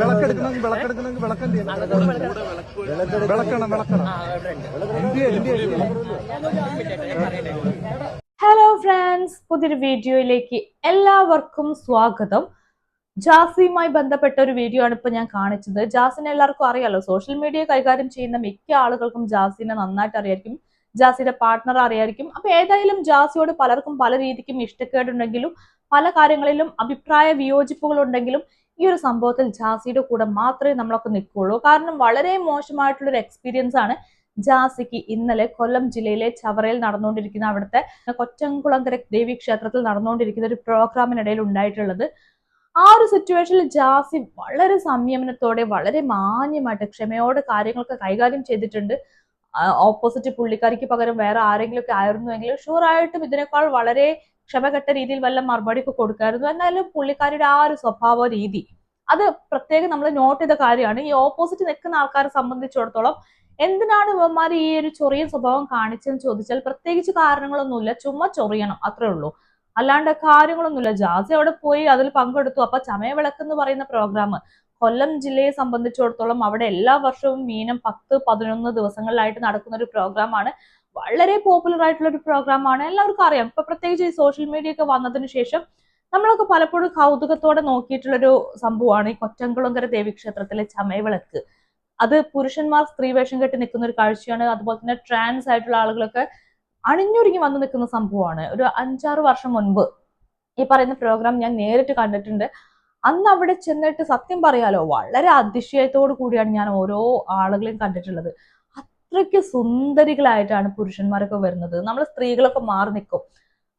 വിളക്കെടുക്കണമെങ്കിൽ വിളക്കെടുക്കണമെങ്കിൽ വിളക്കെന്ത് ചെയ്യണം? വിളക്കണം വിളക്കണം എന്ത് ചെയ്യ- എന്ത് ചെയ്യ- ഹലോ ഫ്രണ്ട്സ് പുതിയൊരു വീഡിയോയിലേക്ക് എല്ലാവർക്കും സ്വാഗതം. ജാസിയുമായി ബന്ധപ്പെട്ട ഒരു വീഡിയോ ആണ് ഇപ്പൊ ഞാൻ കാണിച്ചത്. ജാസിനെ എല്ലാവർക്കും അറിയാലോ സോഷ്യൽ മീഡിയ കൈകാര്യം ചെയ്യുന്ന മിക്ക ആളുകൾക്കും ജാസിനെ നന്നായിട്ട് അറിയായിരിക്കും. ജാസിയുടെ പാർട്ട്ണർ അറിയായിരിക്കും. അപ്പൊ ഏതായാലും ജാസിയോട് പലർക്കും പല രീതിക്കും ഇഷ്ടക്കേടുണ്ടെങ്കിലും പല കാര്യങ്ങളിലും അഭിപ്രായ വിയോജിപ്പുകൾ ഉണ്ടെങ്കിലും ഈ ഒരു സംഭവത്തിൽ ജാസിയുടെ കൂടെ മാത്രമേ നമ്മളൊക്കെ നിൽക്കുള്ളൂ. കാരണം വളരെ മോശമായിട്ടുള്ള ഒരു എക്സ്പീരിയൻസ് ആണ് ജാസിക്ക് ഇന്നലെ കൊല്ലം ജില്ലയിലെ ചവറയിൽ നടന്നുകൊണ്ടിരിക്കുന്ന അവിടുത്തെ കൊറ്റംകുളങ്കര ദേവി ക്ഷേത്രത്തിൽ നടന്നുകൊണ്ടിരിക്കുന്ന ഒരു പ്രോഗ്രാമിനിടയിൽ ഉണ്ടായിട്ടുള്ളത്. ആ ഒരു സിറ്റുവേഷനിൽ ജാസി വളരെ സംയമനത്തോടെ വളരെ മാന്യമായിട്ട് ക്ഷമയോടെ കാര്യങ്ങളൊക്കെ കൈകാര്യം ചെയ്തിട്ടുണ്ട്. ഓപ്പോസിറ്റ് പുള്ളിക്കാരിക്ക് പകരം വേറെ ആരെങ്കിലും ഒക്കെ ആയിരുന്നുവെങ്കിൽ ഷുവർ ആയിട്ടും ഇതിനേക്കാൾ വളരെ ക്ഷമകെട്ട രീതിയിൽ വല്ല മറുപടി ഒക്കെ കൊടുക്കായിരുന്നു. എന്നാലും പുള്ളിക്കാരിയുടെ ആ ഒരു സ്വഭാവ രീതി അത് പ്രത്യേകം നമ്മൾ നോട്ട് ചെയ്ത കാര്യമാണ്. ഈ ഓപ്പോസിറ്റ് നിൽക്കുന്ന ആൾക്കാരെ സംബന്ധിച്ചിടത്തോളം എന്തിനാണ് ഇവന്മാർ ഈ ഒരു ചൊറിയൻ സ്വഭാവം കാണിച്ചെന്ന് ചോദിച്ചാൽ പ്രത്യേകിച്ച് കാരണങ്ങളൊന്നുമില്ല. ചുമ്മാ ചൊറിയണം അത്രേ ഉള്ളൂ. അല്ലാണ്ട് കാര്യങ്ങളൊന്നുമില്ല. ജാസി അവിടെ പോയി അതിൽ പങ്കെടുത്തു. അപ്പൊ ചമയവിളക്ക് എന്ന് പറയുന്ന പ്രോഗ്രാം കൊല്ലം ജില്ലയെ സംബന്ധിച്ചിടത്തോളം അവിടെ എല്ലാ വർഷവും മീനം പത്ത് പതിനൊന്ന് ദിവസങ്ങളിലായിട്ട് നടക്കുന്ന ഒരു പ്രോഗ്രാമാണ്. വളരെ പോപ്പുലർ ആയിട്ടുള്ള ഒരു പ്രോഗ്രാമാണ്. എല്ലാവർക്കും അറിയാം. ഇപ്പൊ പ്രത്യേകിച്ച് ഈ സോഷ്യൽ മീഡിയ ഒക്കെ വന്നതിന് ശേഷം നമ്മളൊക്കെ പലപ്പോഴും കൗതുകത്തോടെ നോക്കിയിട്ടുള്ളൊരു സംഭവമാണ് ഈ കൊറ്റംകുളങ്കര ദേവീക്ഷേത്രത്തിലെ ചമയവിളക്ക്. അത് പുരുഷന്മാർ സ്ത്രീ വേഷം കെട്ടി നിൽക്കുന്ന ഒരു കാഴ്ചയാണ്. അതുപോലെ തന്നെ ട്രാൻസ് ആയിട്ടുള്ള ആളുകളൊക്കെ അണിഞ്ഞൊരുങ്ങി വന്നു നിൽക്കുന്ന സംഭവമാണ്. ഒരു അഞ്ചാറ് വർഷം മുൻപ് ഈ പറയുന്ന പ്രോഗ്രാം ഞാൻ നേരിട്ട് കണ്ടിട്ടുണ്ട്. അന്ന് അവിടെ ചെന്നിട്ട് സത്യം പറയാലോ വളരെ അതിശയത്തോടു കൂടിയാണ് ഞാൻ ഓരോ ആളുകളെയും കണ്ടിട്ടുള്ളത്. അത്രയ്ക്ക് സുന്ദരികളായിട്ടാണ് പുരുഷന്മാരൊക്കെ വരുന്നത്. നമ്മൾ സ്ത്രീകളൊക്കെ മാറി നിൽക്കും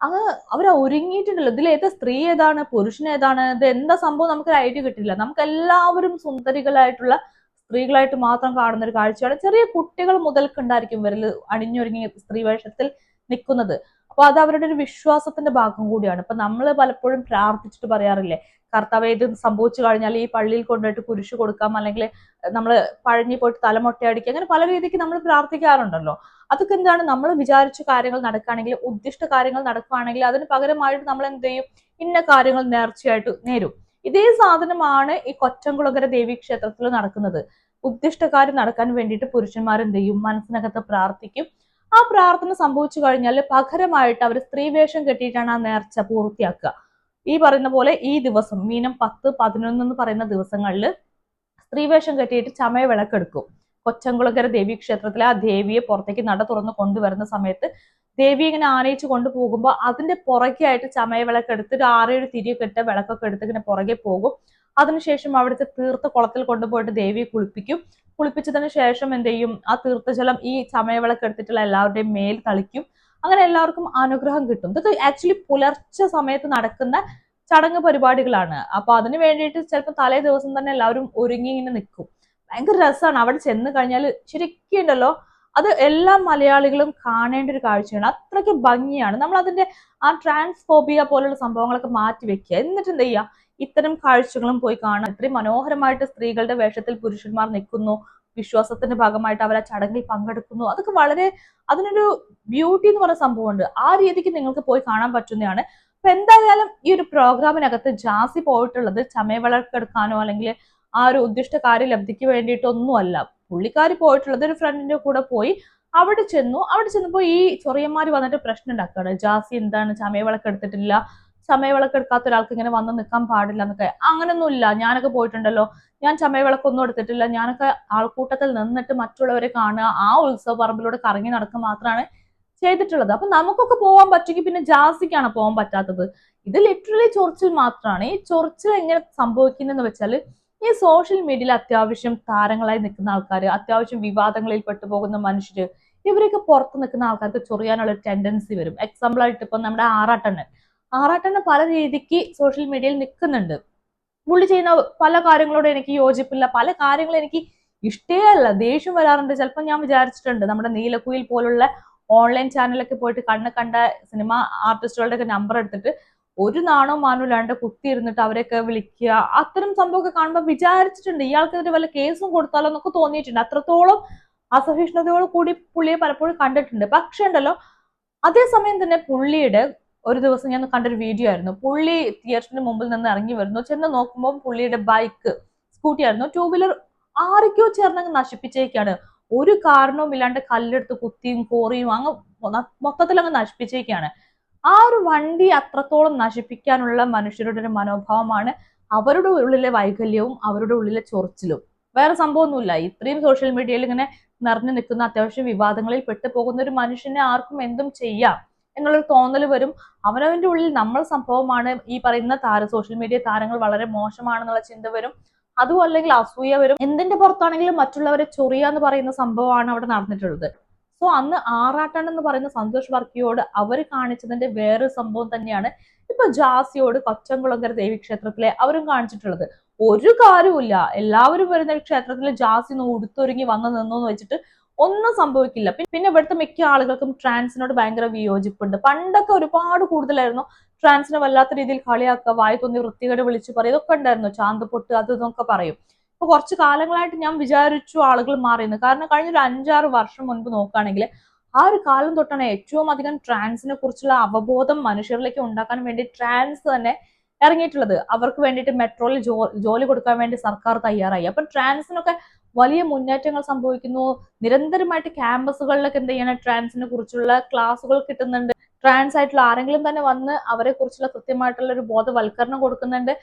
അങ്ങ് അവർ ഒരുങ്ങിയിട്ടുണ്ടല്ലോ. ഇതിൽ ഏതാ സ്ത്രീ ഏതാണ് പുരുഷൻ ഏതാണ് ഇത് എന്താ സംഭവം നമുക്ക് ഐഡിയ കിട്ടില്ല നമുക്ക് എല്ലാവരും സുന്ദരികളായിട്ടുള്ള സ്ത്രീകളായിട്ട് മാത്രം കാണുന്ന ഒരു കാഴ്ചയാണ് ചെറിയ കുട്ടികൾ മുതൽക്കുണ്ടായിരിക്കും ഇവരിൽ അണിഞ്ഞൊരുങ്ങി സ്ത്രീ വേഷത്തിൽ നിൽക്കുന്നത്. അപ്പൊ അത് അവരുടെ ഒരു വിശ്വാസത്തിന്റെ ഭാഗം കൂടിയാണ്. ഇപ്പൊ നമ്മൾ പലപ്പോഴും പ്രാർത്ഥിച്ചിട്ട് പറയാറില്ലേ കർത്താവ് ഇത് സംഭവിച്ചു കഴിഞ്ഞാൽ ഈ പള്ളിയിൽ കൊണ്ടുപോയിട്ട് കുരിശ് കൊടുക്കാം അല്ലെങ്കിൽ നമ്മൾ പഴഞ്ഞി പോയിട്ട് തലമൊട്ടയടിക്കുക അങ്ങനെ പല രീതിക്ക് നമ്മൾ പ്രാർത്ഥിക്കാറുണ്ടല്ലോ. അതൊക്കെ എന്താണ്? നമ്മൾ വിചാരിച്ച കാര്യങ്ങൾ നടക്കുകയാണെങ്കിൽ ഉദ്ദിഷ്ട കാര്യങ്ങൾ നടക്കുകയാണെങ്കിൽ അതിന് പകരമായിട്ട് നമ്മൾ എന്ത് ചെയ്യും? ഇന്ന കാര്യങ്ങൾ നേർച്ചയായിട്ട് നേരും. ഇതേ സാധനമാണ് ഈ കൊറ്റംകുളങ്ങര ദേവീ ക്ഷേത്രത്തിൽ നടക്കുന്നത്. ഉദ്ദിഷ്ടകാര്യം നടക്കാൻ വേണ്ടിയിട്ട് പുരുഷന്മാരെന്ത് ചെയ്യും? മനസ്സിനകത്ത് പ്രാർത്ഥിക്കും. ആ പ്രാർത്ഥന സംഭവിച്ചു കഴിഞ്ഞാൽ പകരമായിട്ട് അവർ സ്ത്രീവേഷം കെട്ടിയിട്ടാണ് ആ നേർച്ച പൂർത്തിയാക്കുക. ഈ പറയുന്ന പോലെ ഈ ദിവസം മീനം പത്ത് പതിനൊന്ന് എന്ന് പറയുന്ന ദിവസങ്ങളിൽ സ്ത്രീവേഷം കെട്ടിയിട്ട് ചമയ വിളക്കെടുക്കും. കൊച്ചംകുളക്കര ദേവി ക്ഷേത്രത്തിലെ ആ ദേവിയെ പുറത്തേക്ക് നട തുറന്ന് കൊണ്ടുവരുന്ന സമയത്ത് ദേവി ഇങ്ങനെ ആനയിച്ചു കൊണ്ടുപോകുമ്പോൾ അതിന്റെ പുറകെയായിട്ട് ചമയ വിളക്കെടുത്ത് ഒരു ആറേഴ് തിരിയൊക്കെ ഇട്ട് വിളക്കൊക്കെ എടുത്ത് ഇങ്ങനെ പുറകെ പോകും. അതിനുശേഷം അവിടുത്തെ തീർത്ത കുളത്തിൽ കൊണ്ടുപോയിട്ട് ദേവിയെ കുളിപ്പിക്കും. കുളിപ്പിച്ചതിന് ശേഷം എന്ത് ചെയ്യും? ആ തീർത്ഥജലം ഈ ചമയവിളക്ക് എടുത്തിട്ടുള്ള എല്ലാവരുടെയും മേൽ തളിക്കും. അങ്ങനെ എല്ലാവർക്കും അനുഗ്രഹം കിട്ടും. ഇതൊക്കെ ആക്ച്വലി പുലർച്ചെ സമയത്ത് നടക്കുന്ന ചടങ്ങ് പരിപാടികളാണ്. അപ്പൊ അതിന് വേണ്ടിയിട്ട് ചിലപ്പോൾ തലേ ദിവസം തന്നെ എല്ലാവരും ഒരുങ്ങി ഇങ്ങനെ നിൽക്കും. ഭയങ്കര രസമാണ് അവിടെ ചെന്ന് കഴിഞ്ഞാൽ ശരിക്കും ഉണ്ടല്ലോ അത് എല്ലാ മലയാളികളും കാണേണ്ട ഒരു കാഴ്ചയാണ്. അത്രയ്ക്ക് ഭംഗിയാണ്. നമ്മൾ അതിന്റെ ആ ട്രാൻസ്ഫോബിയ പോലുള്ള സംഭവങ്ങളൊക്കെ മാറ്റി വെക്കുക. എന്നിട്ട് എന്ത് ചെയ്യുക? ഇത്തരം കാഴ്ചകളും പോയി കാണാം ഇത്രയും മനോഹരമായിട്ട് സ്ത്രീകളുടെ വേഷത്തിൽ പുരുഷന്മാർ നിൽക്കുന്നു. വിശ്വാസത്തിന്റെ ഭാഗമായിട്ട് അവർ ആ ചടങ്ങിൽ പങ്കെടുക്കുന്നു. അതൊക്കെ വളരെ അതിനൊരു ബ്യൂട്ടി എന്ന് പറയുന്ന സംഭവമുണ്ട്. ആ രീതിക്ക് നിങ്ങൾക്ക് പോയി കാണാൻ പറ്റുന്നതാണ്. അപ്പൊ എന്തായാലും ഈ ഒരു പ്രോഗ്രാമിനകത്ത് ജാസി പോയിട്ടുള്ളത് ചമയ വളർക്കെടുക്കാനോ അല്ലെങ്കിൽ ആ ഒരു ഉദ്ദിഷ്ട കാര്യലബ്ധിക്ക് വേണ്ടിയിട്ടൊന്നുമല്ല. പുള്ളിക്കാരി പോയിട്ടുള്ളത് ഒരു ഫ്രണ്ടിന്റെ കൂടെ പോയി. അവിടെ ചെന്നു. അവിടെ ചെന്നപ്പോൾ ഈ ചൊറിയന്മാർ വന്നിട്ട് പ്രശ്നം ഉണ്ടാക്കുകയാണ്. ജാസി എന്താണ്? ചമയവിളക്ക് എടുത്തിട്ടില്ല. ചമയവിളക്ക് എടുക്കാത്ത ഒരാൾക്ക് ഇങ്ങനെ വന്ന് നിൽക്കാൻ പാടില്ല എന്നൊക്കെ. അങ്ങനൊന്നുമില്ല ഞാനൊക്കെ പോയിട്ടുണ്ടല്ലോ. ഞാൻ ചമയവിളക്കൊന്നും എടുത്തിട്ടില്ല. ഞാനൊക്കെ ആൾക്കൂട്ടത്തിൽ നിന്നിട്ട് മറ്റുള്ളവരെ കാണുക. ആ ഉത്സവ പറമ്പിലൂടെ കറങ്ങി നടക്കുക മാത്രമാണ് ചെയ്തിട്ടുള്ളത്. അപ്പൊ നമുക്കൊക്കെ പോകാൻ പറ്റുമെങ്കിൽ പിന്നെ ജാസിക്കാണ് പോകാൻ പറ്റാത്തത്. ഇത് ലിറ്ററലി ചൊറിച്ചിൽ മാത്രമാണ്. ഈ ചൊറിച്ചിൽ എങ്ങനെ സംഭവിക്കുന്നതെന്ന് വെച്ചാൽ ഈ സോഷ്യൽ മീഡിയയിൽ അത്യാവശ്യം താരങ്ങളായി നിൽക്കുന്ന ആൾക്കാർ അത്യാവശ്യം വിവാദങ്ങളിൽ പെട്ടുപോകുന്ന മനുഷ്യർ ഇവരൊക്കെ പുറത്ത് നിൽക്കുന്ന ആൾക്കാർക്ക് ചൊറിയാനുള്ള ഒരു ടെൻഡൻസി വരും. എക്സാമ്പിൾ ആയിട്ട് ഇപ്പം നമ്മുടെ ആറാട്ടണ്ണൻ. ആറാട്ടണ്ണൻ പല രീതിക്ക് സോഷ്യൽ മീഡിയയിൽ നിൽക്കുന്നുണ്ട്. പുള്ളി ചെയ്യുന്ന പല കാര്യങ്ങളോട് എനിക്ക് യോജിപ്പില്ല. പല കാര്യങ്ങളും എനിക്ക് ഇഷ്ടേ അല്ല. ദേഷ്യം വരാറുണ്ട്. ചിലപ്പോൾ ഞാൻ വിചാരിച്ചിട്ടുണ്ട് നമ്മുടെ നീലക്കുയിൽ പോലുള്ള ഓൺലൈൻ ചാനലൊക്കെ പോയിട്ട് കണ്ണ് കണ്ട സിനിമ ആർട്ടിസ്റ്റുകളുടെ ഒക്കെ നമ്പർ എടുത്തിട്ട് ഒരു നാണോ മാനോ ഇല്ലാണ്ട് കുത്തി ഇരുന്നിട്ട് അവരെയൊക്കെ വിളിക്കുക. അത്തരം സംഭവമൊക്കെ കാണുമ്പോൾ വിചാരിച്ചിട്ടുണ്ട് ഇയാൾക്കെതിരെ വല്ല കേസും കൊടുത്താലോ എന്നൊക്കെ തോന്നിയിട്ടുണ്ട്. അത്രത്തോളം അസഹിഷ്ണുതയോട് കൂടി പുള്ളിയെ പലപ്പോഴും കണ്ടിട്ടുണ്ട്. പക്ഷെ ഉണ്ടല്ലോ അതേസമയം തന്നെ പുള്ളിയുടെ ഒരു ദിവസം ഞാൻ കണ്ടൊരു വീഡിയോ ആയിരുന്നു. പുള്ളി തിയേറ്ററിന് മുമ്പിൽ നിന്ന് ഇറങ്ങി വരുന്നു. ചെന്ന് നോക്കുമ്പോൾ പുള്ളിയുടെ ബൈക്ക് സ്കൂട്ടി ആയിരുന്നു. ടൂ വീലർ ആരൊക്കെയോ ചേർന്നങ്ങ് നശിപ്പിച്ചേക്കാണ്. ഒരു കാരണവും ഇല്ലാണ്ട് കല്ലെടുത്ത് കുത്തിയും കോറിയും അങ്ങ് മൊത്തത്തിൽ അങ്ങ് നശിപ്പിച്ചേക്കാണ്. ആ ഒരു വണ്ടി അത്രത്തോളം നശിപ്പിക്കാനുള്ള മനുഷ്യരുടെ ഒരു മനോഭാവമാണ് അവരുടെ ഉള്ളിലെ വൈകല്യവും അവരുടെ ഉള്ളിലെ ചൊറിച്ചിലും. വേറെ സംഭവമൊന്നുമില്ല. ഇത്രയും സോഷ്യൽ മീഡിയയിൽ ഇങ്ങനെ നിറഞ്ഞു നിൽക്കുന്ന അത്യാവശ്യം വിവാദങ്ങളിൽ പെട്ടുപോകുന്ന ഒരു മനുഷ്യനെ ആർക്കും എന്തും ചെയ്യാം എന്നുള്ളൊരു തോന്നൽ വരും. അവനവന്റെ ഉള്ളിൽ നമ്മൾ സംഭവമാണ് ഈ പറയുന്ന താര സോഷ്യൽ മീഡിയ താരങ്ങൾ വളരെ മോശമാണെന്നുള്ള ചിന്ത വരും. അതും അല്ലെങ്കിൽ അസൂയ വരും. എന്തിന്റെ പുറത്താണെങ്കിലും മറ്റുള്ളവരെ ചൊറിയ എന്ന് പറയുന്ന സംഭവമാണ് അവിടെ നടന്നിട്ടുള്ളത്. സോ അന്ന് ആറാട്ടൺ എന്ന് പറയുന്ന സന്തോഷ് വർക്കിയോട് അവർ കാണിച്ചതിന്റെ വേറൊരു സംഭവം തന്നെയാണ് ഇപ്പൊ ജാസിയോട് കൊച്ചംകുളങ്കര ദേവീക്ഷേത്രത്തിലെ അവരും കാണിച്ചിട്ടുള്ളത്. ഒരു കാര്യമില്ല എല്ലാവരും വരുന്ന ക്ഷേത്രത്തിൽ ജാസി ഒന്ന് ഉടുത്തൊരുങ്ങി വന്ന് നിന്നു എന്ന് വെച്ചിട്ട് ഒന്നും സംഭവിക്കില്ല. പിന്നെ ഇവിടുത്തെ മിക്ക ആളുകൾക്കും ട്രാൻസിനോട് ഭയങ്കര വിയോജിപ്പുണ്ട്. പണ്ടൊക്കെ ഒരുപാട് കൂടുതലായിരുന്നു ട്രാൻസിനെ വല്ലാത്ത രീതിയിൽ കളിയാക്കുക വായി തോന്നി വൃത്തികേട് വിളിച്ചു പറയും ഇതൊക്കെ ഉണ്ടായിരുന്നു. ചാന്തപ്പൊട്ട് അത് ഇതൊക്കെ പറയും. ഇപ്പൊ കുറച്ച് കാലങ്ങളായിട്ട് ഞാൻ വിചാരിച്ചു ആളുകൾ മാറിയെന്ന്. കാരണം കഴിഞ്ഞ ഒരു അഞ്ചാറ് വർഷം മുൻപ് നോക്കുകയാണെങ്കിൽ ആ ഒരു കാലം തൊട്ടാണ് ഏറ്റവും അധികം ട്രാൻസിനെ കുറിച്ചുള്ള അവബോധം മനുഷ്യരിലേക്ക് ഉണ്ടാക്കാൻ വേണ്ടി ട്രാൻസ് തന്നെ ഇറങ്ങിയിട്ടുള്ളത്. അവർക്ക് വേണ്ടിയിട്ട് മെട്രോയിൽ ജോലി കൊടുക്കാൻ വേണ്ടി സർക്കാർ തയ്യാറായി. അപ്പൊ ട്രാൻസിനൊക്കെ വലിയ മുന്നേറ്റങ്ങൾ സംഭവിക്കുന്നു. നിരന്തരമായിട്ട് ക്യാമ്പസുകളിലൊക്കെ എന്ത് ചെയ്യണം? ട്രാൻസിനെ കുറിച്ചുള്ള ക്ലാസ്സുകൾ കിട്ടുന്നുണ്ട്. ട്രാൻസ് ആയിട്ടുള്ള ആരെങ്കിലും തന്നെ വന്ന് അവരെ കുറിച്ചുള്ള കൃത്യമായിട്ടുള്ള ഒരു ബോധവൽക്കരണം കൊടുക്കുന്നുണ്ട്.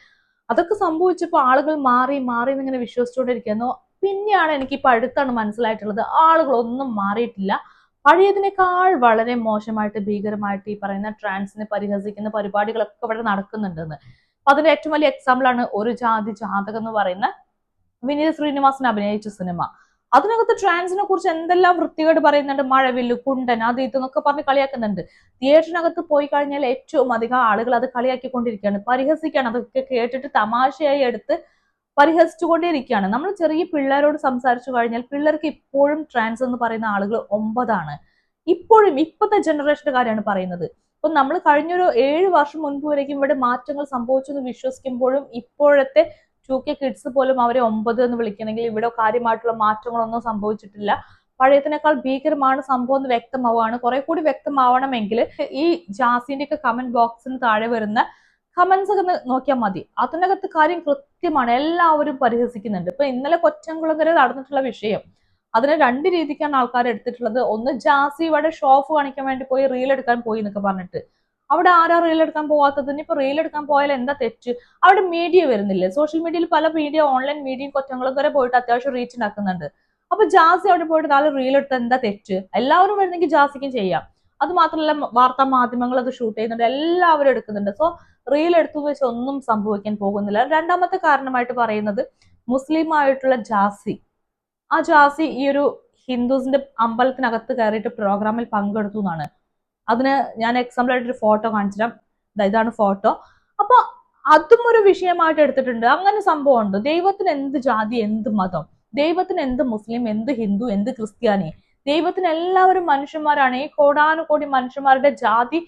അതൊക്കെ സംഭവിച്ചപ്പോൾ ആളുകൾ മാറി മാറി എന്നിങ്ങനെ വിശ്വസിച്ചുകൊണ്ടിരിക്കുന്നു. പിന്നെയാണ് എനിക്ക് ഇപ്പൊ അടുത്താണ് മനസ്സിലായിട്ടുള്ളത്. ആളുകളൊന്നും മാറിയിട്ടില്ല. പഴയതിനേക്കാൾ വളരെ മോശമായിട്ട് ഭീകരമായിട്ട് ഈ പറയുന്ന ട്രാൻസിനെ പരിഹസിക്കുന്ന പരിപാടികളൊക്കെ ഇവിടെ നടക്കുന്നുണ്ടെന്ന്. അപ്പൊ അതിന്റെ ഏറ്റവും വലിയ എക്സാമ്പിൾ ആണ് ഒരു ജാതി ജാതകം എന്ന് പറയുന്ന വിനീത് ശ്രീനിവാസൻ അഭിനയിച്ച സിനിമ. അതിനകത്ത് ട്രാൻസിനെ കുറിച്ച് എന്തെല്ലാം വൃത്തികേട് പറയുന്നുണ്ട്? മഴവില്ല് കുണ്ടൻ അത് ഇതെന്നൊക്കെ പറഞ്ഞ് കളിയാക്കുന്നുണ്ട്. തിയേറ്ററിനകത്ത് പോയി കഴിഞ്ഞാൽ ഏറ്റവും അധികം ആളുകൾ അത് കളിയാക്കിക്കൊണ്ടിരിക്കുകയാണ്. പരിഹസിക്കുകയാണ്. അതൊക്കെ കേട്ടിട്ട് തമാശയായി എടുത്ത് പരിഹസിച്ചുകൊണ്ടേയിരിക്കുകയാണ്. നമ്മൾ ചെറിയ പിള്ളേരോട് സംസാരിച്ചു കഴിഞ്ഞാൽ പിള്ളേർക്ക് ഇപ്പോഴും ട്രാൻസ് എന്ന് പറയുന്ന ആളുകൾ ഒമ്പതാണ്. ഇപ്പോഴും ഇപ്പോഴത്തെ ജനറേഷന്റെ കാര്യമാണ് പറയുന്നത്. ഇപ്പൊ നമ്മൾ കഴിഞ്ഞൊരു ഏഴ് വർഷം മുൻപ് വരേക്കും ഇവിടെ മാറ്റങ്ങൾ സംഭവിച്ചു എന്ന് വിശ്വസിക്കുമ്പോഴും ഇപ്പോഴത്തെ ടു കെ കിഡ്സ് പോലും അവരെ ഒമ്പത് എന്ന് വിളിക്കണമെങ്കിൽ ഇവിടെ കാര്യമായിട്ടുള്ള മാറ്റങ്ങളൊന്നും സംഭവിച്ചിട്ടില്ല. പഴയതിനേക്കാൾ ഭീകരമാണ് സംഭവം എന്ന് വ്യക്തമാവുകയാണ്. കുറെ കൂടി വ്യക്തമാവണമെങ്കിൽ ഈ ജാസിന്റെ ഒക്കെ കമന്റ് ബോക്സിന് താഴെ വരുന്ന കമന്റ്സ് ഒക്കെ നോക്കിയാൽ മതി. അതിനകത്ത് കാര്യം കൃത്യമാണ്. എല്ലാവരും പരിഹസിക്കുന്നുണ്ട്. ഇപ്പൊ ഇന്നലെ കൊച്ചംകുളങ്ങര നടന്നിട്ടുള്ള വിഷയം. അതിനെ രണ്ട് രീതിക്കാണ് ആൾക്കാർ എടുത്തിട്ടുള്ളത്. ഒന്ന് ജാസി ഇവിടെ ഷോ കാണിക്കാൻ വേണ്ടി പോയി റീൽ എടുക്കാൻ പോയി എന്നൊക്കെ പറഞ്ഞിട്ട്. അവിടെ ആരാ റീൽ എടുക്കാൻ പോവാത്തതിന് ഇപ്പൊ റീൽ എടുക്കാൻ പോയാൽ എന്താ തെറ്റ്? അവിടെ മീഡിയ വരുന്നില്ല? സോഷ്യൽ മീഡിയയിൽ പല മീഡിയ ഓൺലൈൻ മീഡിയയും വരെ പോയിട്ട് അത്യാവശ്യം റീച്ച് ഉണ്ടാക്കുന്നുണ്ട്. അപ്പൊ ജാസി അവിടെ പോയിട്ട് നാളെ റീൽ എടുത്ത എന്താ തെറ്റ്? എല്ലാവരും വരുന്നെങ്കിൽ ജാസിക്കും ചെയ്യാം. അത് മാത്രമല്ല വാർത്താ മാധ്യമങ്ങൾ അത് ഷൂട്ട് ചെയ്യുന്നുണ്ട്. എല്ലാവരും എടുക്കുന്നുണ്ട്. സോ റീൽ എടുത്തു വെച്ച് ഒന്നും സംഭവിക്കാൻ പോകുന്നില്ല. രണ്ടാമത്തെ കാരണമായിട്ട് പറയുന്നത് മുസ്ലിം ആയിട്ടുള്ള ജാസി. ആ ജാസി ഈ ഒരു ഹിന്ദുസിന്റെ അമ്പലത്തിനകത്ത് കയറിയിട്ട് പ്രോഗ്രാമിൽ പങ്കെടുത്തു എന്നാണ്. അതിന് ഞാൻ എക്സാമ്പിൾ ആയിട്ട് ഒരു ഫോട്ടോ കാണിച്ചിരാം ഇതാണ് ഫോട്ടോ അപ്പൊ അതും ഒരു വിഷയമായിട്ട് എടുത്തിട്ടുണ്ട്. അങ്ങനെ സംഭവമുണ്ട്. ദൈവത്തിന് എന്ത് ജാതി എന്ത് മതം ദൈവത്തിന് എന്ത് മുസ്ലിം എന്ത് ഹിന്ദു എന്ത് ക്രിസ്ത്യാനി ദൈവത്തിന് എല്ലാവരും മനുഷ്യന്മാരാണ്. ഈ കോടാനുകോടി മനുഷ്യന്മാരുടെ ജാതി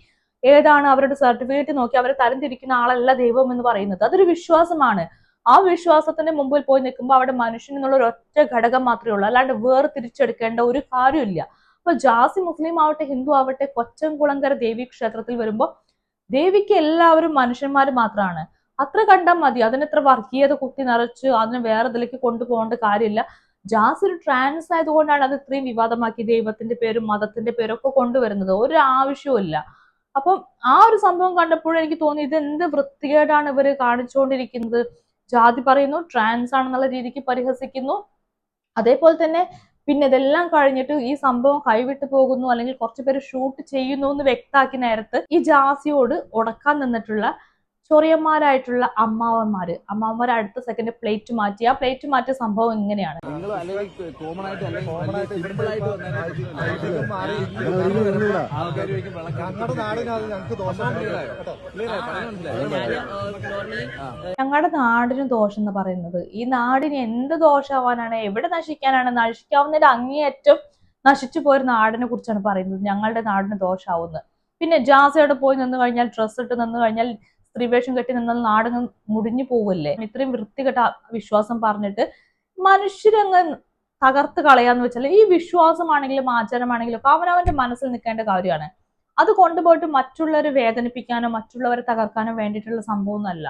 ഏതാണ് അവരുടെ സർട്ടിഫിക്കറ്റ് നോക്കി അവരെ തരംതിരിക്കുന്ന ആളല്ല ദൈവം എന്ന് പറയുന്നത്. അതൊരു വിശ്വാസമാണ്. ആ വിശ്വാസത്തിന്റെ മുമ്പിൽ പോയി നിൽക്കുമ്പോൾ അവിടെ മനുഷ്യൻ എന്നുള്ള ഒരു ഒറ്റ ഘടകം മാത്രമേ ഉള്ളൂ. അല്ലാണ്ട് വേർ തിരിച്ചെടുക്കേണ്ട ഒരു കാര്യമില്ല. അപ്പൊ ജാസി മുസ്ലിം ആവട്ടെ ഹിന്ദു ആവട്ടെ കൊച്ചംകുളങ്കര ദേവി ക്ഷേത്രത്തിൽ വരുമ്പോൾ ദേവിക്ക് എല്ലാവരും മനുഷ്യന്മാർ മാത്രമാണ് അത്ര കണ്ടാൽ മതി. അതിനെത്ര വർഗീയത കുത്തി നിറച്ച് അതിനെ വേറെ ഇതിലേക്ക് കൊണ്ടുപോകേണ്ട കാര്യമില്ല. ജാസ് ഒരു ട്രാൻസ് ആയതുകൊണ്ടാണ് അത് ഇത്രയും വിവാദമാക്കി ദൈവത്തിന്റെ പേരും മതത്തിന്റെ പേരും ഒക്കെ കൊണ്ടുവരുന്നത്. ഒരു ആവശ്യവും ഇല്ല. അപ്പം ആ ഒരു സംഭവം കണ്ടപ്പോഴും എനിക്ക് തോന്നി ഇത് എന്ത് വൃത്തികേടാണ് ഇവർ കാണിച്ചുകൊണ്ടിരിക്കുന്നത്. ജാതി പറയുന്നു ട്രാൻസ് ആണെന്നുള്ള രീതിക്ക് പരിഹസിക്കുന്നു. അതേപോലെ തന്നെ പിന്നെ ഇതെല്ലാം കഴിഞ്ഞിട്ട് ഈ സംഭവം കൈവിട്ടു പോകുന്നു അല്ലെങ്കിൽ കുറച്ചുപേര് ഷൂട്ട് ചെയ്യുന്നു എന്ന് വ്യക്താക്കി നേരത്ത് ഈ ജാസിയോട് ഉടക്കാൻ നിന്നിട്ടുള്ള ചൊറിയന്മാരായിട്ടുള്ള അമ്മാവന്മാര്. അമ്മാവന്മാർ അടുത്ത സെക്കൻഡ് പ്ലേറ്റ് മാറ്റി. ആ പ്ലേറ്റ് മാറ്റിയ സംഭവം ഇങ്ങനെയാണ്. ഞങ്ങളുടെ നാടിന് ദോഷം എന്ന് പറയുന്നത് ഈ നാടിന് എന്ത് ദോഷമാവാനാണ് എവിടെ നശിക്കാനാണ് നശിക്കാവുന്നതിന്റെ അങ്ങേയറ്റം നശിച്ചു പോയൊരു നാടിനെ കുറിച്ചാണ് പറയുന്നത്. ഞങ്ങളുടെ നാടിന് ദോഷാവുന്നത്. പിന്നെ ജാസയോടെ പോയി നിന്ന് കഴിഞ്ഞാൽ ഡ്രസ്സ് ഇട്ട് നിന്ന് കഴിഞ്ഞാൽ സ്ത്രീവേഷം കെട്ടി നിന്നാൽ നാടങ്ങ് മുടിഞ്ഞു പോവല്ലേ? ഇത്രയും വൃത്തികെട്ട വിശ്വാസം പറഞ്ഞിട്ട് മനുഷ്യരങ്ങ് തകർത്ത് കളയാന്ന് വെച്ചാൽ ഈ വിശ്വാസമാണെങ്കിലും ആചാരമാണെങ്കിലും ഒക്കെ അവനവന്റെ മനസ്സിൽ നിൽക്കേണ്ട കാര്യമാണ്. അത് കൊണ്ടുപോയിട്ട് മറ്റുള്ളവരെ വേദനിപ്പിക്കാനോ മറ്റുള്ളവരെ തകർക്കാനോ വേണ്ടിയിട്ടുള്ള സംഭവമൊന്നുമല്ല.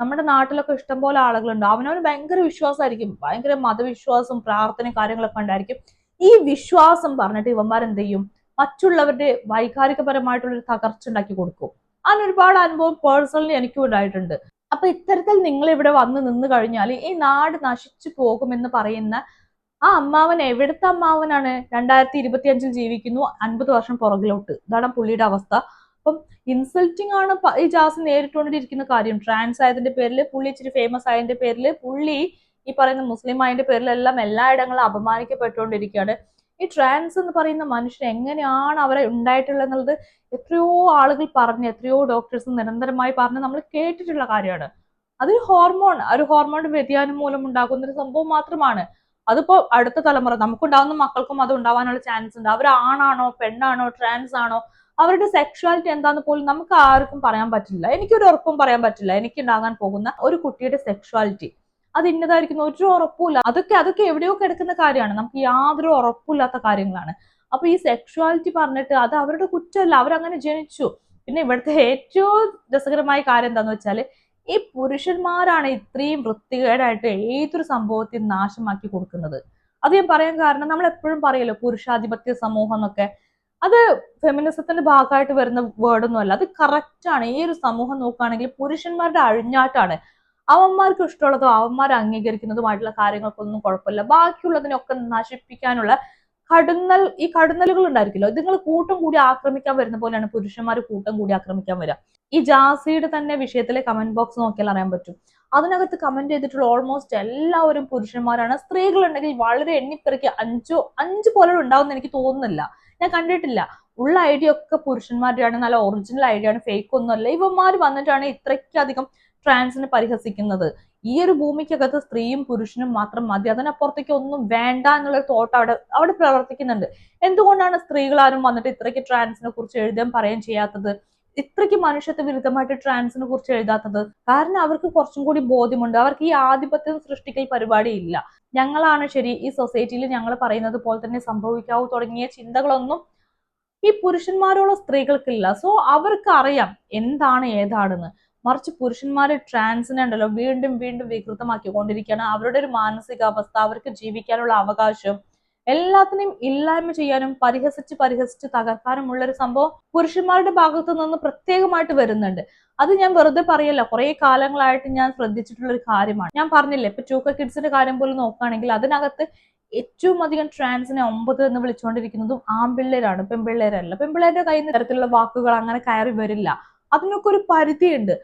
നമ്മുടെ നാട്ടിലൊക്കെ ഇഷ്ടംപോലെ ആളുകളുണ്ട്. അവനവന് ഭയങ്കര വിശ്വാസമായിരിക്കും. ഭയങ്കര മതവിശ്വാസം പ്രാർത്ഥന കാര്യങ്ങളൊക്കെ ഉണ്ടായിരിക്കും. ഈ വിശ്വാസം പറഞ്ഞിട്ട് ഇവന്മാരെന്ത് ചെയ്യും മറ്റുള്ളവരുടെ വൈകാരികപരമായിട്ടുള്ളൊരു തകർച്ച ഉണ്ടാക്കി കൊടുക്കും. അങ്ങനെ ഒരുപാട് അനുഭവം പേഴ്സണലി എനിക്കും ഉണ്ടായിട്ടുണ്ട്. അപ്പൊ ഇത്തരത്തിൽ നിങ്ങൾ ഇവിടെ വന്ന് നിന്ന് കഴിഞ്ഞാൽ ഈ നാട് നശിച്ചു പോകുമെന്ന് പറയുന്ന ആ അമ്മാവൻ എവിടുത്തെ അമ്മാവനാണ്? രണ്ടായിരത്തി ഇരുപത്തി അഞ്ചിൽ ജീവിക്കുന്നു അൻപത് വർഷം പുറകിലോട്ട്. ഇതാണ് പുള്ളിയുടെ അവസ്ഥ. അപ്പം ഇൻസൾട്ടിങ് ആണ് ഈ ജാസ് നേരിട്ടുകൊണ്ടിരിക്കുന്ന കാര്യം. ട്രാൻസ് ആയതിന്റെ പേരിൽ പുള്ളി ഇച്ചിരി ഫേമസ് ആയതിന്റെ പേരിൽ പുള്ളി ഈ പറയുന്ന മുസ്ലിം ആയതിന്റെ പേരിലെല്ലാം എല്ലായിടങ്ങളും അപമാനിക്കപ്പെട്ടുകൊണ്ടിരിക്കുകയാണ്. ഈ ട്രാൻസ് എന്ന് പറയുന്ന മനുഷ്യൻ എങ്ങനെയാണ് അവരെ ഉണ്ടായിട്ടുള്ളത് എന്നുള്ളത് എത്രയോ ആളുകൾ പറഞ്ഞ് എത്രയോ ഡോക്ടേഴ്സ് നിരന്തരമായി പറഞ്ഞ് നമ്മൾ കേട്ടിട്ടുള്ള കാര്യമാണ്. അതൊരു ഹോർമോൺ ഒരു ഹോർമോൺ വ്യതിയാനം മൂലം ഉണ്ടാകുന്ന ഒരു സംഭവം മാത്രമാണ്. അതിപ്പോ അടുത്ത തലമുറ നമുക്കുണ്ടാവുന്ന മക്കൾക്കും അത് ഉണ്ടാവാനുള്ള ചാൻസ് ഉണ്ട്. അവർ ആണാണോ പെണ്ണാണോ ട്രാൻസ് ആണോ അവരുടെ സെക്ഷുവാലിറ്റി എന്താന്ന് പോലും നമുക്ക് ആർക്കും പറയാൻ പറ്റില്ല. എനിക്കൊരു ഉറപ്പും പറയാൻ പറ്റില്ല. എനിക്ക് ഉണ്ടാകാൻ പോകുന്ന ഒരു കുട്ടിയുടെ സെക്ഷുവാലിറ്റി അത് ഇന്നതായിരിക്കുന്ന. ഒരു ഉറപ്പുമില്ല. അതൊക്കെ അതൊക്കെ എവിടെയോ കിടക്കുന്ന കാര്യമാണ്. നമുക്ക് യാതൊരു ഉറപ്പില്ലാത്ത കാര്യങ്ങളാണ്. അപ്പൊ ഈ സെക്ഷുവാലിറ്റി പറഞ്ഞിട്ട് അത് അവരുടെ കുറ്റമല്ല. അവരങ്ങനെ ജനിച്ചു. പിന്നെ ഇവിടുത്തെ ഏറ്റവും രസകരമായ കാര്യം എന്താന്ന് വെച്ചാൽ ഈ പുരുഷന്മാരാണ് ഇത്രയും വൃത്തികേടായിട്ട് ഏതൊരു സംഭവത്തെയും നാശമാക്കി കൊടുക്കുന്നത്. അത് ഞാൻ പറയാൻ കാരണം നമ്മൾ എപ്പോഴും പറയല്ലോ പുരുഷാധിപത്യ സമൂഹം എന്നൊക്കെ. അത് ഫെമിനിസത്തിന്റെ ഭാഗമായിട്ട് വരുന്ന വേർഡൊന്നും അല്ല അത് ആണ്. ഈ ഒരു സമൂഹം നോക്കുകയാണെങ്കിൽ പുരുഷന്മാരുടെ അഴിഞ്ഞാട്ടാണ്. അവന്മാർക്ക് ഇഷ്ടമുള്ളതും അവന്മാർ അംഗീകരിക്കുന്നതുമായിട്ടുള്ള കാര്യങ്ങൾക്കൊന്നും കുഴപ്പമില്ല. ബാക്കിയുള്ളതിനൊക്കെ നശിപ്പിക്കാനുള്ള കടുന്നൽ ഈ കടുന്നലുകൾ ഉണ്ടായിരിക്കില്ല? ഇതുങ്ങൾ കൂട്ടം കൂടി ആക്രമിക്കാൻ വരുന്ന പോലെയാണ് പുരുഷന്മാർ കൂട്ടം കൂടി ആക്രമിക്കാൻ വരിക. ഈ ജാസിയുടെ തന്നെ വിഷയത്തിലെ കമന്റ് ബോക്സ് നോക്കിയാൽ അറിയാൻ പറ്റും. അതിനകത്ത് കമന്റ് ചെയ്തിട്ടുള്ള ഓൾമോസ്റ്റ് എല്ലാവരും പുരുഷന്മാരാണ്. സ്ത്രീകളുണ്ടെങ്കിൽ വളരെ എണ്ണിപ്പെറുക്കി അഞ്ചോ അഞ്ച് പോലെ ഉണ്ടാവും എനിക്ക് തോന്നുന്നില്ല. ഞാൻ കണ്ടിട്ടില്ല. ഉള്ള ഐഡിയ ഒക്കെ പുരുഷന്മാരുടെയാണ്. നല്ല ഒറിജിനൽ ഐഡിയ ആണ്. ഫേക്ക് ഒന്നുമല്ല. ഇവന്മാർ വന്നിട്ടാണ് ഇത്രയ്ക്കധികം ട്രാൻസിനെ പരിഹസിക്കുന്നത്. ഈ ഒരു ഭൂമിക്കകത്ത് സ്ത്രീയും പുരുഷനും മാത്രം മതി. അതിനപ്പുറത്തേക്ക് ഒന്നും വേണ്ട എന്നുള്ള തോട്ട് അവിടെ അവിടെ പ്രവർത്തിക്കുന്നുണ്ട്. എന്തുകൊണ്ടാണ് സ്ത്രീകൾ ആരും വന്നിട്ട് ഇത്രയ്ക്ക് ട്രാൻസിനെ കുറിച്ച് എഴുതാൻ പറയാൻ ചെയ്യാത്തത്? ഇത്രയ്ക്ക് മനുഷ്യത്വ വിരുദ്ധമായിട്ട് ട്രാൻസിനെ കുറിച്ച് എഴുതാത്തത്? കാരണം അവർക്ക് കുറച്ചും കൂടി ബോധ്യമുണ്ട്. അവർക്ക് ഈ ആധിപത്യം സൃഷ്ടിക്കൽ പരിപാടി ഇല്ല. ഞങ്ങളാണ് ശരി ഈ സൊസൈറ്റിയിൽ ഞങ്ങൾ പറയുന്നത് പോലെ തന്നെ സംഭവിക്കാവൂ തുടങ്ങിയ ചിന്തകളൊന്നും ഈ പുരുഷന്മാരോളം സ്ത്രീകൾക്കില്ല. സോ അവർക്ക് അറിയാം എന്താണ് ഏതാണെന്ന്. മറിച്ച് പുരുഷന്മാര് ട്രാൻസിനെ ഉണ്ടല്ലോ വീണ്ടും വീണ്ടും വികൃതമാക്കിക്കൊണ്ടിരിക്കുകയാണ്. അവരുടെ ഒരു മാനസികാവസ്ഥ അവർക്ക് ജീവിക്കാനുള്ള അവകാശം എല്ലാത്തിനെയും ഇല്ലായ്മ ചെയ്യാനും പരിഹസിച്ച് പരിഹസിച്ച് തകർക്കാനുമുള്ള ഒരു സംഭവം പുരുഷന്മാരുടെ ഭാഗത്തു നിന്ന് പ്രത്യേകമായിട്ട് വരുന്നുണ്ട്. അത് ഞാൻ വെറുതെ പറയല്ല. കുറെ കാലങ്ങളായിട്ട് ഞാൻ ശ്രദ്ധിച്ചിട്ടുള്ള ഒരു കാര്യമാണ്. ഞാൻ പറഞ്ഞില്ലേ ഇപ്പൊ ചൂക്ക കിഡ്സിന്റെ കാര്യം പോലും നോക്കുകയാണെങ്കിൽ അതിനകത്ത് ഏറ്റവും അധികം ട്രാൻസിനെ ഒമ്പത് എന്ന് വിളിച്ചുകൊണ്ടിരിക്കുന്നതും ആൺപിള്ളേരാണ്. പെൺപിള്ളേരല്ല. പെൺപിള്ളേരുടെ കയ്യിൽ നിന്ന് തരത്തിലുള്ള വാക്കുകൾ അങ്ങനെ കയറി വരില്ല. അതിനൊക്കെ ഒരു പരിധിയുണ്ട്.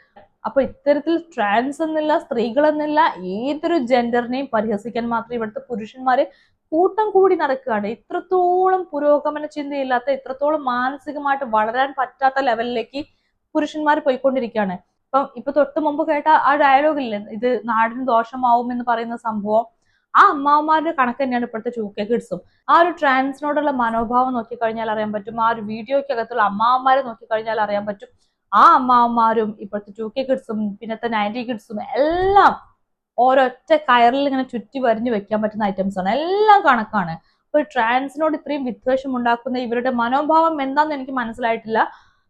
അപ്പൊ ഇത്തരത്തിൽ ട്രാൻസ് എന്നില്ല സ്ത്രീകൾ എന്നില്ല ഏതൊരു ജെൻഡറിനെയും പരിഹസിക്കാൻ മാത്രം ഇവിടുത്തെ പുരുഷന്മാര് കൂട്ടം കൂടി നടക്കുകയാണ്. ഇത്രത്തോളം പുരോഗമന ചിന്തയില്ലാത്ത ഇത്രത്തോളം മാനസികമായിട്ട് വളരാൻ പറ്റാത്ത ലെവലിലേക്ക് പുരുഷന്മാർ പോയിക്കൊണ്ടിരിക്കുകയാണ്. ഇപ്പം ഇപ്പൊ തൊട്ട് മുമ്പ് കേട്ട ആ ഡയലോഗില്ലേ ഇത് നാടിന് ദോഷമാവും എന്ന് പറയുന്ന സംഭവം. ആ അമ്മാവന്മാരുടെ കണക്ക് തന്നെയാണ് ഇപ്പോഴത്തെ ചൂക്കെ കിഡ്സും ആ ഒരു ട്രാൻസിനോടുള്ള മനോഭാവം നോക്കിക്കഴിഞ്ഞാൽ അറിയാൻ പറ്റും. ആ ഒരു വീഡിയോയ്ക്കകത്തുള്ള അമ്മാവന്മാരെ നോക്കിക്കഴിഞ്ഞാൽ അറിയാൻ പറ്റും. ആ അമ്മാവന്മാരും ഇപ്പോഴത്തെ ടു കെ കിഡ്സും പിന്നത്തെ നയന്റി കിഡ്സും എല്ലാം ഓരൊറ്റ കയറിൽ ഇങ്ങനെ ചുറ്റി വരിഞ്ഞു വെക്കാൻ പറ്റുന്ന ഐറ്റംസ് ആണ്. എല്ലാം കണക്കാണ്. അപ്പൊ ട്രാൻസിനോട് ഇത്രയും വിദ്വേഷം ഉണ്ടാക്കുന്ന ഇവരുടെ മനോഭാവം എന്താണെന്ന് എനിക്ക് മനസ്സിലായിട്ടില്ല.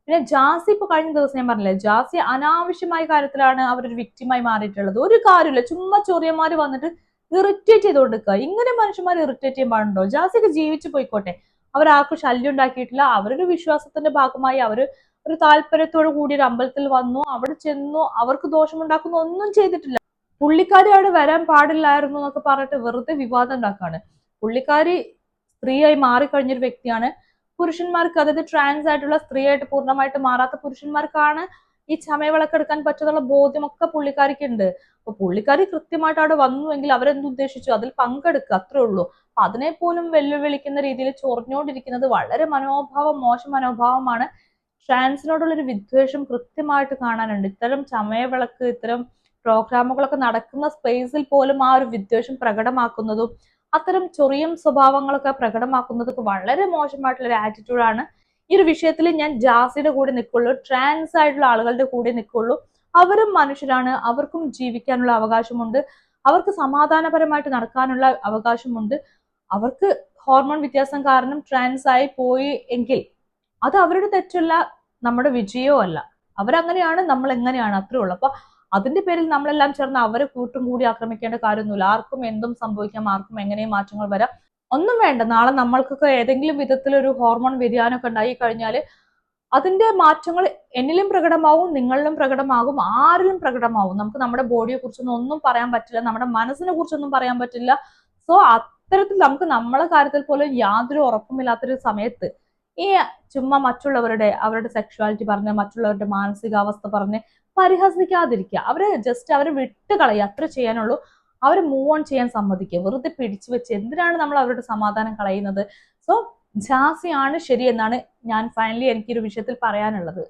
പിന്നെ ജാസി ഇപ്പൊ കഴിഞ്ഞ ദിവസം ഞാൻ പറഞ്ഞില്ലേ ജാസി അനാവശ്യമായ കാര്യത്തിലാണ് അവരൊരു വിക്റ്റിമായി മാറിയിട്ടുള്ളത്. ഒരു കാര്യമില്ല ചുമ്മാ ചൊറിയന്മാർ വന്നിട്ട് ഇറിറ്റേറ്റ് ചെയ്ത് കൊടുക്കുക ഇങ്ങനെ മനുഷ്യന്മാർ ഇറിറ്റേറ്റ് ചെയ്യാൻ പാടുണ്ടോ? ജാസിയൊക്കെ ജീവിച്ചു പോയിക്കോട്ടെ. അവരാർക്കും ശല്യം ഉണ്ടാക്കിയിട്ടില്ല. അവരൊരു വിശ്വാസത്തിന്റെ ഭാഗമായി അവർ ഒരു താല്പര്യത്തോടു കൂടി ഒരു അമ്പലത്തിൽ വന്നു അവിടെ ചെന്നു അവർക്ക് ദോഷമുണ്ടാക്കുന്ന ഒന്നും ചെയ്തിട്ടില്ല. പുള്ളിക്കാരി അവിടെ വരാൻ പാടില്ലായിരുന്നു എന്നൊക്കെ പറഞ്ഞിട്ട് വെറുതെ വിവാദം ഉണ്ടാക്കാണ് പുള്ളിക്കാരി സ്ത്രീയായി മാറിക്കഴിഞ്ഞൊരു വ്യക്തിയാണ്. പുരുഷന്മാർക്ക് അതായത് ട്രാൻസ് ആയിട്ടുള്ള സ്ത്രീയായിട്ട് പൂർണമായിട്ട് മാറാത്ത പുരുഷന്മാർക്കാണ് ഈ ചമയവിളക്കെടുക്കാൻ പറ്റുന്നുള്ള ബോധ്യമൊക്കെ പുള്ളിക്കാരിക്ക് ഉണ്ട് അപ്പൊ പുള്ളിക്കാരി കൃത്യമായിട്ട് അവിടെ വന്നുവെങ്കിൽ അവരെന്ത് ഉദ്ദേശിച്ചു? അതിൽ പങ്കെടുക്കുക അത്രേ ഉള്ളൂ. അപ്പൊ അതിനെ പോലും വെല്ലുവിളിക്കുന്ന രീതിയിൽ ചൊറിഞ്ഞുകൊണ്ടിരിക്കുന്നത് വളരെ മനോഭാവം മോശം മനോഭാവമാണ് ട്രാൻസിനോടുള്ള ഒരു വിദ്വേഷം കൃത്യമായിട്ട് കാണാനുണ്ട്. ഇത്തരം ചമയവിളക്ക് ഇത്തരം പ്രോഗ്രാമുകളൊക്കെ നടക്കുന്ന സ്പേസിൽ പോലും ആ ഒരു വിദ്വേഷം പ്രകടമാക്കുന്നതും അത്തരം ചൊറിയും സ്വഭാവങ്ങളൊക്കെ പ്രകടമാക്കുന്നതൊക്കെ വളരെ മോശമായിട്ടുള്ള ഒരു ആറ്റിറ്റ്യൂഡാണ് ഈ ഒരു വിഷയത്തിൽ ഞാൻ ജാസിയുടെ കൂടെ നിൽക്കുള്ളൂ ട്രാൻസ് ആയിട്ടുള്ള ആളുകളുടെ കൂടെ നിൽക്കുള്ളൂ. അവരും മനുഷ്യരാണ് അവർക്കും ജീവിക്കാനുള്ള അവകാശമുണ്ട് അവർക്ക് സമാധാനപരമായിട്ട് നടക്കാനുള്ള അവകാശമുണ്ട്. അവർക്ക് ഹോർമോൺ വ്യത്യാസം കാരണം ട്രാൻസ് ആയി പോയി എങ്കിൽ അത് അവരുടെ തെറ്റല്ല നമ്മുടെ വിജയവും അല്ല. അവരങ്ങനെയാണ് നമ്മൾ എങ്ങനെയാണ് അത്രേ ഉള്ളൂ അപ്പൊ അതിന്റെ പേരിൽ നമ്മളെല്ലാം ചേർന്ന് അവരെ കൂട്ടും കൂടി ആക്രമിക്കേണ്ട കാര്യമൊന്നുമില്ല. ആർക്കും എന്തും സംഭവിക്കാം ആർക്കും എങ്ങനെയും മാറ്റങ്ങൾ വരാം. ഒന്നും വേണ്ട. നാളെ നമ്മൾക്കൊക്കെ ഏതെങ്കിലും വിധത്തിലൊരു ഹോർമോൺ വ്യതിയാനമൊക്കെ ഉണ്ടായി കഴിഞ്ഞാൽ അതിന്റെ മാറ്റങ്ങൾ എന്നിലും പ്രകടമാവും നിങ്ങളിലും പ്രകടമാകും ആരിലും പ്രകടമാവും. നമുക്ക് നമ്മുടെ ബോഡിയെ കുറിച്ചൊന്നും ഒന്നും പറയാൻ പറ്റില്ല നമ്മുടെ മനസ്സിനെ കുറിച്ചൊന്നും പറയാൻ പറ്റില്ല. സോ അത്തരത്തിൽ നമുക്ക് നമ്മളെ കാര്യത്തിൽ പോലും യാതൊരു ഉറപ്പുമില്ലാത്തൊരു സമയത്ത് ഈ ചുമ്മാ മറ്റുള്ളവരുടെ അവരുടെ സെക്ഷുവാലിറ്റി പറഞ്ഞ് മറ്റുള്ളവരുടെ മാനസികാവസ്ഥ പറഞ്ഞ് പരിഹസിക്കാതിരിക്കുക. അവരെ ജസ്റ്റ് അവരെ വിട്ട് കളയുക. അത്ര ചെയ്യാനുള്ളൂ. അവർ മൂവ് ഓൺ ചെയ്യാൻ സമ്മതിക്കുക. വെറുതെ പിടിച്ചു വെച്ച് എന്തിനാണ് നമ്മൾ അവരുടെ സമാധാനം കളയുന്നത്? സോ ജാസിയാണ് ശരി എന്നാണ് ഞാൻ ഫൈനലി എനിക്കൊരു വിഷയത്തിൽ പറയാനുള്ളത്.